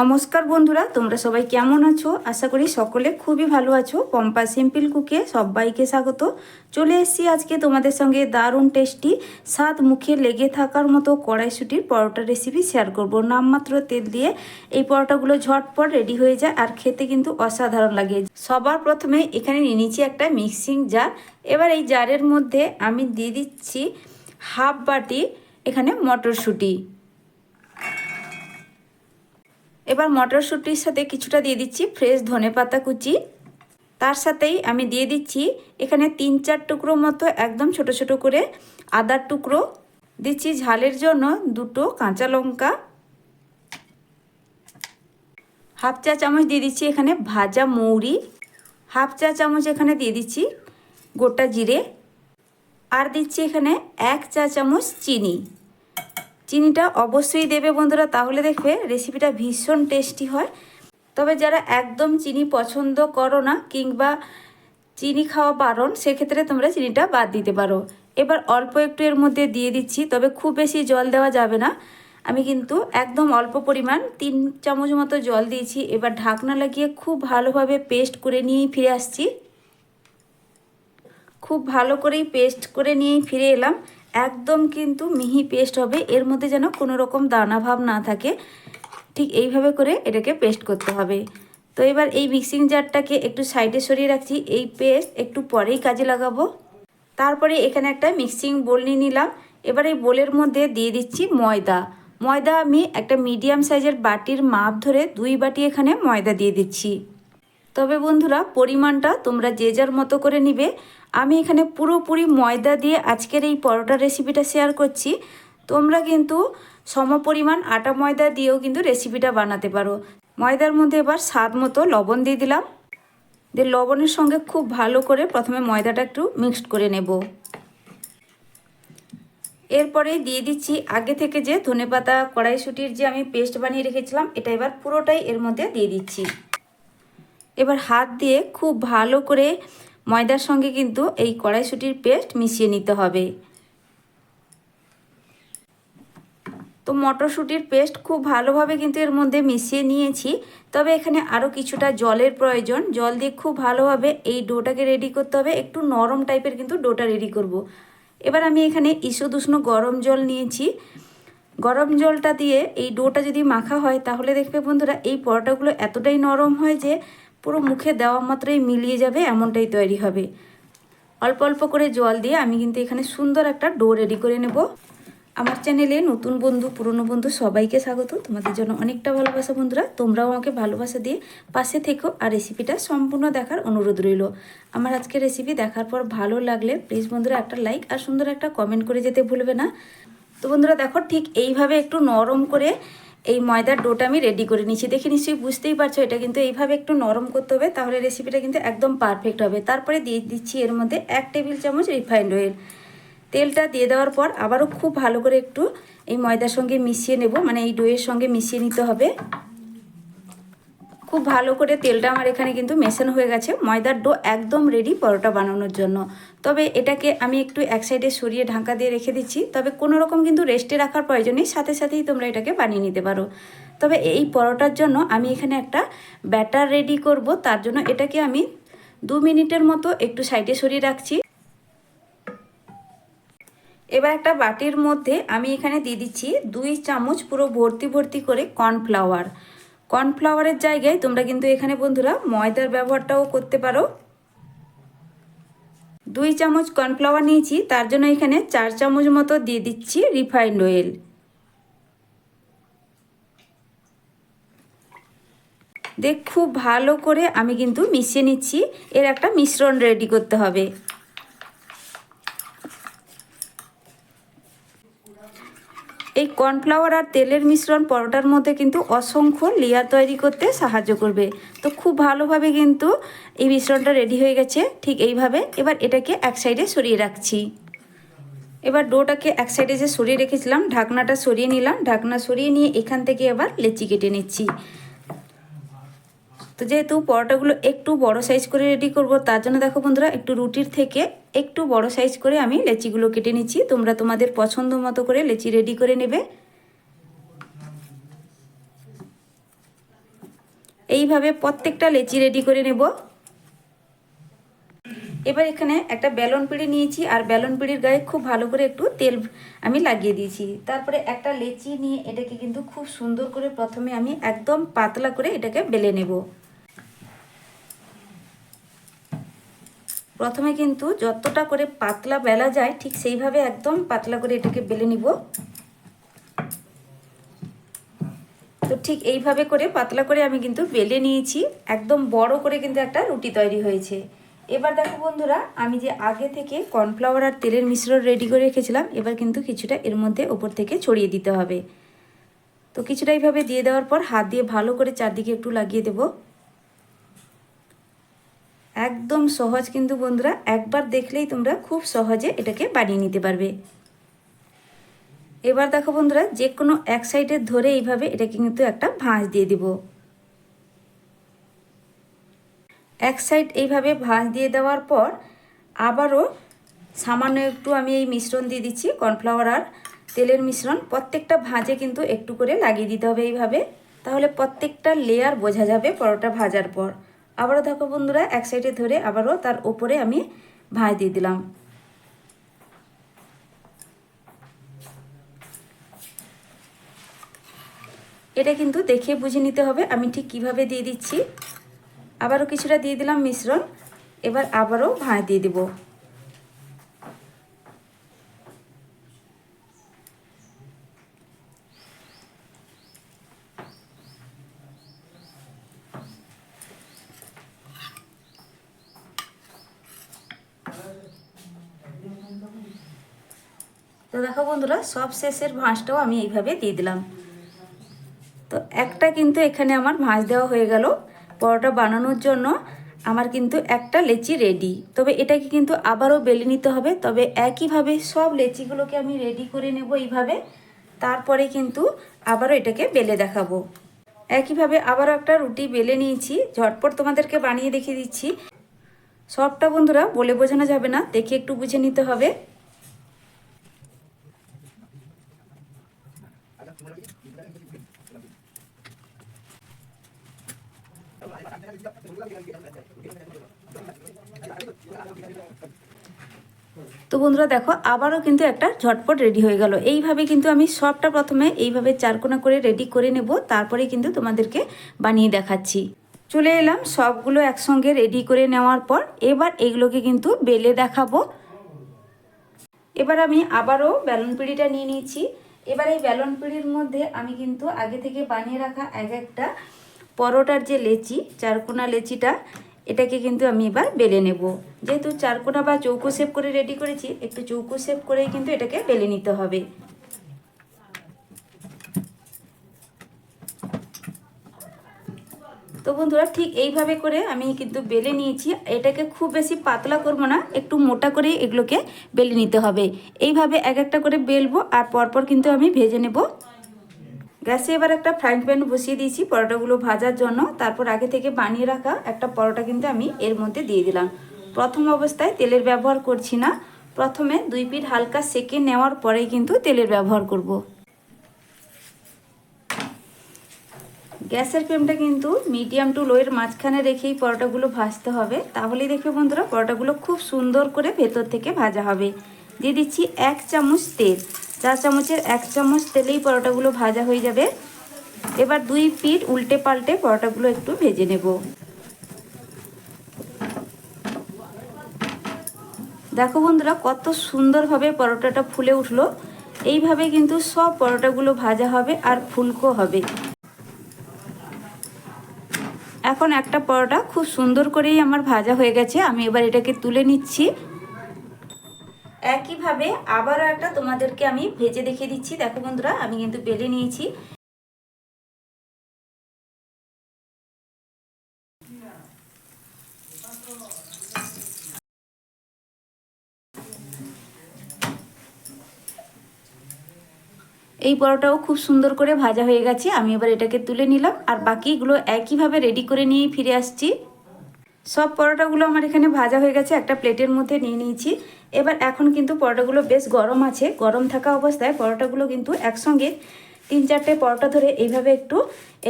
নমস্কার বন্ধুরা, তোমরা সবাই কেমন আছো? আশা করি সকলে খুবই ভালো আছো। পম্পা সিম্পল কুকে সবাইকে স্বাগত। চলে এসেছি আজকে তোমাদের সঙ্গে দারুণ টেস্টি, স্বাদ মুখে লেগে থাকার মতো কড়াইশুটির পরোটা রেসিপি শেয়ার করব। নামমাত্র তেল দিয়ে এই পরোটাগুলো ঝটপট রেডি হয়ে যায় আর খেতে কিন্তু অসাধারণ লাগে। সবার প্রথমে এখানে নিয়ে নিচ্ছি একটা মিক্সিং জার এবার এই জারের মধ্যে আমি দিয়ে দিচ্ছি হাফ বাটি এখানে মটরশুঁটি। এবার মটরশুঁটির সাথে কিছুটা দিয়ে দিচ্ছি ফ্রেশ ধনে পাতা কুচি। তার সাথেই আমি দিয়ে দিচ্ছি এখানে তিন চার টুকরো মতো একদম ছোট ছোট করে আদার টুকরো। দিচ্ছি ঝালের জন্য দুটো কাঁচা লঙ্কা। হাফ চা চামচ দিয়ে দিচ্ছি এখানে ভাজা মৌরি। হাফ চা চামচ এখানে দিয়ে দিচ্ছি গোটা জিরে। আর দিচ্ছি এখানে এক চা চামচ চিনি। চিনিটা অবশ্যই দেবে বন্ধুরা, তাহলে দেখবে রেসিপিটা ভীষণ টেস্টি হয়। তবে যারা একদম চিনি পছন্দ করো না, কিংবা চিনি খাওয়া বারণ, সেক্ষেত্রে তোমরা চিনিটা বাদ দিতে পারো। এবার অল্প একটু এর মধ্যে দিয়ে দিচ্ছি, তবে খুব বেশি জল দেওয়া যাবে না। আমি কিন্তু একদম অল্প পরিমাণ তিন চামচ মতো জল দিয়েছি। এবার ঢাকনা লাগিয়ে খুব ভালোভাবে পেস্ট করে নিয়েই ফিরে আসছি। খুব ভালো করেই পেস্ট করে নিয়েই ফিরে এলাম। একদম কিন্তু মিহি পেস্ট হবে। এর মধ্যে যেন কোনো রকম দানা ভাব না থাকে। ঠিক এইভাবে করে এটাকে পেস্ট করতে হবে। তো এবার এই মিক্সিং জারটাকে একটু সাইডে সরিয়ে রাখছি। এই পেস্ট একটু পরেই কাজে লাগাবো। তারপরে এখানে একটা মিক্সিং বোল নিয়ে নিলাম। এবার এই বোলের মধ্যে দিয়ে দিচ্ছি ময়দা। ময়দা আমি একটা মিডিয়াম সাইজের বাটির মাপ ধরে দুই বাটি এখানে ময়দা দিয়ে দিচ্ছি। তবে বন্ধুরা, পরিমাণটা তোমরা যে যার মতো করে নিবে। আমি এখানে পুরোপুরি ময়দা দিয়ে আজকের এই পরোটা রেসিপিটা শেয়ার করছি। তোমরা কিন্তু সম পরিমাণ আটা ময়দা দিয়েও কিন্তু রেসিপিটা বানাতে পারো। ময়দার মধ্যে এবার স্বাদ মতো লবণ দিয়ে দিলাম। দিয়ে লবণের সঙ্গে খুব ভালো করে প্রথমে ময়দাটা একটু মিক্সড করে নেব। এরপরে দিয়ে দিচ্ছি আগে থেকে যে ধনেপাতা কড়াইশুটির যে আমি পেস্ট বানিয়ে রেখেছিলাম, এটা এবার পুরোটাই এর মধ্যে দিয়ে দিচ্ছি। এবার হাত দিয়ে খুব ভালো করে ময়দার সঙ্গে কিন্তু এই কড়াইশুটির পেস্ট মিশিয়ে নিতে হবে। তো মটরশুঁটির পেস্ট খুব ভালোভাবে কিন্তু এর মধ্যে মিশিয়ে নিয়েছি, তবে এখানে আরও কিছুটা জলের প্রয়োজন। জল দিয়ে খুব ভালোভাবে এই ডোটাকে রেডি করতে হবে। একটু নরম টাইপের কিন্তু ডোটা রেডি করব। এবার আমি এখানে ঈষদুষ্ণ গরম জল নিয়েছি। গরম জলটা দিয়ে এই ডোটা যদি মাখা হয়, তাহলে দেখবে বন্ধুরা এই পরোটাগুলো এতটাই নরম হয় যে পুরো মুখে দেওয়া মাত্রই মিলিয়ে যাবে, এমনটাই তৈরি হবে। অল্প অল্প করে জল দিয়ে আমি কিন্তু এখানে সুন্দর একটা ডো রেডি করে নেব। আমার চ্যানেলে নতুন বন্ধু, পুরনো বন্ধু সবাইকে স্বাগত। তোমাদের জন্য অনেকটা ভালোবাসা বন্ধুরা, তোমরাও আমাকে ভালোবাসা দিয়ে পাশে থেকো আর রেসিপিটা সম্পূর্ণ দেখার অনুরোধ রইল। আমার আজকে রেসিপি দেখার পর ভালো লাগলে প্লিজ বন্ধুরা একটা লাইক আর সুন্দর একটা কমেন্ট করে যেতে ভুলবে না। তো বন্ধুরা দেখো ঠিক এইভাবে একটু নরম করে এই ময়দার ডোটা আমি রেডি করে নিচ্ছি দেখে নিশ্চয়ই বুঝতেই পারছ, এটা কিন্তু এইভাবে একটু নরম করতে হবে, তাহলে রেসিপিটা কিন্তু একদম পারফেক্ট হবে। তারপরে দিয়ে দিচ্ছি এর মধ্যে এক টেবিল চামচ রিফাইন্ড অয়েল তেলটা দিয়ে দেওয়ার পর আবারও খুব ভালো করে একটু এই ময়দার সঙ্গে মিশিয়ে নেব মানে এই ডোয়ের সঙ্গে মিশিয়ে নিতে হবে। খুব ভালো করে তেলটা আমার এখানে কিন্তু মেশানো হয়ে গেছে। ময়দার ডো একদম রেডি পরোটা বানানোর জন্য। তবে এটাকে আমি একটু এক সাইডে সরিয়ে ঢাকা দিয়ে রেখে দিচ্ছি। তবে কোনো রকম কিন্তু রেস্টে রাখার প্রয়োজন নেই, সাথে সাথেই তোমরা এটাকে বানিয়ে নিতে পারো। তবে এই পরোটার জন্য আমি এখানে একটা ব্যাটার রেডি করব। তার জন্য এটাকে আমি দু মিনিটের মতো একটু সাইডে সরিয়ে রাখছি। এবার একটা বাটির মধ্যে আমি এখানে দিয়ে দিচ্ছি দুই চামচ পুরো ভর্তি ভর্তি করে কর্নফ্লাওয়ার কর্নফ্লাওয়ারের জায়গায় তোমরা কিন্তু এখানে বন্ধুরা ময়দার ব্যবহারটাও করতে পারো। দুই চামচ কর্নফ্লাওয়ার নিয়েছি, তার জন্য এখানে চার চামচ মতো দিয়ে দিচ্ছি রিফাইন্ড অয়েল। দেখ, খুব ভালো করে আমি কিন্তু মিশিয়ে নিচ্ছি, এর একটা মিশ্রণ রেডি করতে হবে। এই কর্নফ্লাওয়ার আর তেলের মিশ্রণ পরোটার মধ্যে কিন্তু অসংখ্য লেয়ার তৈরি করতে সাহায্য করবে। তো খুব ভালোভাবে কিন্তু এই মিশ্রণটা রেডি হয়ে গেছে। ঠিক এইভাবে এবার এটাকে এক সাইডে সরিয়ে রাখছি। এবার ডোটাকে এক সাইডে যে সরিয়ে রেখেছিলাম, ঢাকনাটা সরিয়ে নিলাম। ঢাকনা সরিয়ে নিয়ে এখান থেকে এবার লেচি কেটে নিচ্ছি। তো যেহেতু পরোটাগুলো একটু বড় সাইজ করে রেডি করব, তার জন্য দেখো বন্ধুরা, একটু রুটির থেকে একটু বড় সাইজ করে আমি লেচিগুলো কেটে নিচ্ছি। তোমরা তোমাদের পছন্দ মতো করে লেচি রেডি করে নেবে। এইভাবে প্রত্যেকটা লেচি রেডি করে নেব। এবার এখানে একটা বেলন পিড়ি নিয়েছি, আর বেলন পিড়ির গায়ে খুব ভালো করে একটু তেল আমি লাগিয়ে দিয়েছি। তারপরে একটা লেচি নিয়ে এটাকে কিন্তু খুব সুন্দর করে প্রথমে আমি একদম পাতলা করে এটাকে বেলে নেব। প্রথমে কিন্তু যতটা করে পাতলা বেলা যায়, ঠিক সেইভাবে একদম পাতলা করে এটাকে বেলে নিব। তো ঠিক এইভাবে করে পাতলা করে আমি কিন্তু বেলে নিয়েছি। একদম বড় করে কিন্তু একটা রুটি তৈরি হয়েছে। এবার দেখো বন্ধুরা, আমি যে আগে থেকে কর্নফ্লাওয়ার আর তেলের মিশ্রণ রেডি করে রেখেছিলাম, এবার কিন্তু কিছুটা এর মধ্যে ওপর থেকে ছড়িয়ে দিতে হবে। তো কিছুটা এইভাবে দিয়ে দেওয়ার পর হাত দিয়ে ভালো করে চারদিকে একটু লাগিয়ে দেব। একদম সহজ কিন্তু বন্ধুরা, একবার দেখলেই তোমরা খুব সহজে এটাকে বানিয়ে নিতে পারবে। এবার দেখো বন্ধুরা যে কোনো এক সাইডে ধরে এইভাবে এটাকে কিন্তু একটা ভাঁজ দিয়ে দিব। এক সাইড এইভাবে ভাঁজ দিয়ে দেওয়ার পর আবারও সামান্য একটু আমি এই মিশ্রণ দিয়ে দিচ্ছি, কর্নফ্লাওয়ার আর তেলের মিশ্রণ। প্রত্যেকটা ভাঁজে কিন্তু একটু করে লাগিয়ে দিতে হবে এইভাবে, তাহলে প্রত্যেকটা লেয়ার বোঝা যাবে পরোটা ভাজার পর। আবারও দেখো বন্ধুরা, এক সাইডে ধরে আবারও তার ওপরে আমি ভাঁজ দিয়ে দিলাম। এটা কিন্তু দেখে বুঝে নিতে হবে আমি ঠিক কীভাবে দিয়ে দিচ্ছি। আবারও কিছুটা দিয়ে দিলাম মিশ্রণ, এবার আবারও ভাঁজ দিয়ে দেব। তো দেখো বন্ধুরা, সব শেষের ভাঁজটাও আমি এইভাবে দিয়ে দিলাম। তো একটা কিন্তু এখানে আমার ভাঁজ দেওয়া হয়ে গেল। পরোটা বানানোর জন্য আমার কিন্তু একটা লেচি রেডি তবে এটাকে কিন্তু আবারও বেলে নিতে হবে। তবে একইভাবে সব লেচিগুলোকে আমি রেডি করে নেব এইভাবে। তারপরে কিন্তু আবারও এটাকে বেলে দেখাবো। একইভাবে আবারও একটা রুটি বেলে নিয়েছি। ঝটপট তোমাদেরকে বানিয়ে দেখিয়ে দিচ্ছি। সবটা বন্ধুরা বলে বোঝানো যাবে না। দেখে একটু বুঝে নিতে হবে। তো বন্ধুরা দেখো, আবারও কিন্তু একটা ঝটপট রেডি হয়ে গেল। এইভাবে কিন্তু আমি সবটা প্রথমে এইভাবে চারকোনা করে রেডি করে নেব তারপরে কিন্তু তোমাদেরকে বানিয়ে দেখাচ্ছি। চলে এলাম, সবগুলো একসঙ্গে রেডি করে নেওয়ার পর এবার এগুলোকে কিন্তু বেলে দেখাবো। এবার আমি আবারও ব্যালন পিড়িটা নিয়ে নিয়েছি। এবার এই ব্যালন পিড়ির মধ্যে আমি কিন্তু আগে থেকে বানিয়ে রাখা এক একটা পরোটার যে লেচি, চারকোনা লেচিটা, এটাকে কিন্তু আমি এবার বেলে নেব। যেহেতু চারকোনা বা চৌকো শেপ করে রেডি করেছি, একটু চৌকো শেপ করেই কিন্তু এটাকে বেলে নিতে হবে। তো বন্ধুরা, ঠিক এইভাবে করে আমি কিন্তু বেলে নিয়েছি। এটাকে খুব বেশি পাতলা করব না, একটু মোটা করে এগুলোকে বেলে নিতে হবে। এইভাবে এক একটা করে বেলবো আর পরপর কিন্তু আমি ভেজে নেব। গ্যাসে এবার একটা ফ্রাইং প্যান বসিয়ে দিয়েছি, পরোটাগুলো ভাজার জন্য। তারপর আগে থেকে বানিয়ে রাখা একটা পরোটা কিন্তু আমি এর মধ্যে দিয়ে দিলাম। প্রথম অবস্থায় তেলের ব্যবহার করছি না। প্রথমে দুই পিঠ হালকা সেকে নেওয়ার পরেই কিন্তু তেলের ব্যবহার করব। গ্যাসের ফ্লেমটা কিন্তু মিডিয়াম টু লোয়ের মাঝখানে রেখেই পরোটাগুলো ভাজতে হবে। তাহলেই দেখবে বন্ধুরা, পরোটাগুলো খুব সুন্দর করে ভেতর থেকে ভাজা হবে। দিয়ে দিচ্ছি এক চামচ তেল। চা চামচের এক চামচ তেলেই পরোটাগুলো ভাজা হয়ে যাবে। এবার দুই পিঠ উল্টে পাল্টে পরোটাগুলো একটু ভেজে নেব। দেখো বন্ধুরা, কত সুন্দরভাবে পরোটাটা ফুলে উঠল। এইভাবে কিন্তু সব পরোটাগুলো ভাজা হবে আর ফুলকো হবে। এখন একটা পরোটা খুব সুন্দর করেই আমার ভাজা হয়ে গেছে। আমি এবার এটাকে তুলে নিচ্ছি। একইভাবে আবারও একটা তোমাদেরকে আমি ভেজে দেখিয়ে দিচ্ছি। দেখো বন্ধুরা, আমি কিন্তু বেলে নিয়েছি। এই পরোটাও খুব সুন্দর করে ভাজা হয়ে গেছে, আমি এবার এটাকে তুলে নিলাম। আর বাকিগুলো একইভাবে রেডি করে নিয়ে ফিরে আসছি। সব পরোটাগুলো আমার এখানে ভাজা হয়ে গেছে, একটা প্লেটের মধ্যে নিয়ে নিয়েছি। এবার এখন কিন্তু পরোটাগুলো বেশ গরম আছে, গরম থাকা অবস্থায় পরোটাগুলো কিন্তু একসঙ্গে তিন চারটে পরোটা ধরে এইভাবে একটু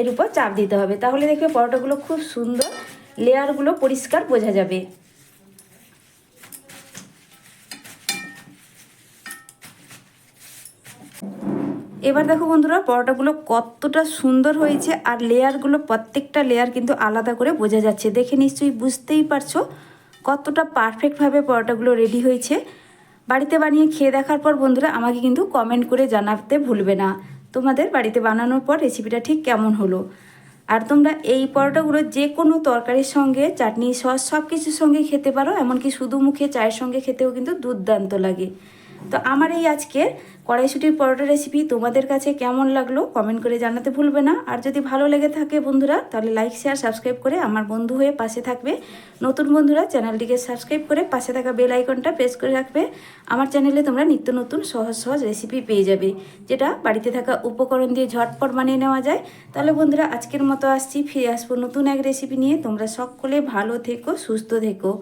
এর উপর চাপ দিতে হবে। তাহলে দেখবে পরোটাগুলো খুব সুন্দর, লেয়ারগুলো পরিষ্কার বোঝা যাবে। এবার দেখো বন্ধুরা, পরোটাগুলো কতটা সুন্দর হয়েছে আর লেয়ারগুলো প্রত্যেকটা লেয়ার কিন্তু আলাদা করে বোঝা যাচ্ছে। দেখে নিশ্চয়ই বুঝতেই পারছ কতটা পারফেক্টভাবে পরোটাগুলো রেডি হয়েছে। বাড়িতে বানিয়ে খেয়ে দেখার পর বন্ধুরা, আমাকে কিন্তু কমেন্ট করে জানাতে ভুলবে না। তোমাদের বাড়িতে বানানোর পর রেসিপিটা ঠিক কেমন হলো? আর তোমরা এই পরোটাগুলো যে কোনো তরকারির সঙ্গে, চাটনি, সস সব কিছুর সঙ্গে খেতে পারো, এমনকি শুধু মুখে চায়ের সঙ্গে খেতেও কিন্তু দুর্দান্ত লাগে। তো আমার এই আজকের কড়াইশুটির পরোটা রেসিপি তোমাদের কাছে কেমন লাগল কমেন্ট করে জানাতে ভুলবে না। আর যদি ভালো লেগে থাকে বন্ধুরা, তাহলে লাইক শেয়ার সাবস্ক্রাইব করে আমার বন্ধু হয়ে পাশে থাকবে। নতুন বন্ধুরা, চ্যানেলটিকে সাবস্ক্রাইব করে পাশে থাকা বেল আইকনটা প্রেস করে রাখবে। আমার চ্যানেলে তোমরা নিত্য নতুন, সহজ সহজ রেসিপি পেয়ে যাবে, যেটা বাড়িতে থাকা উপকরণ দিয়ে ঝটপট বানিয়ে নেওয়া যায়। তাহলে বন্ধুরা, আজকের মতো আসছি, ফিরে আসব নতুন এক রেসিপি নিয়ে। তোমরা সকলে ভালো থেকো, সুস্থ থেকো।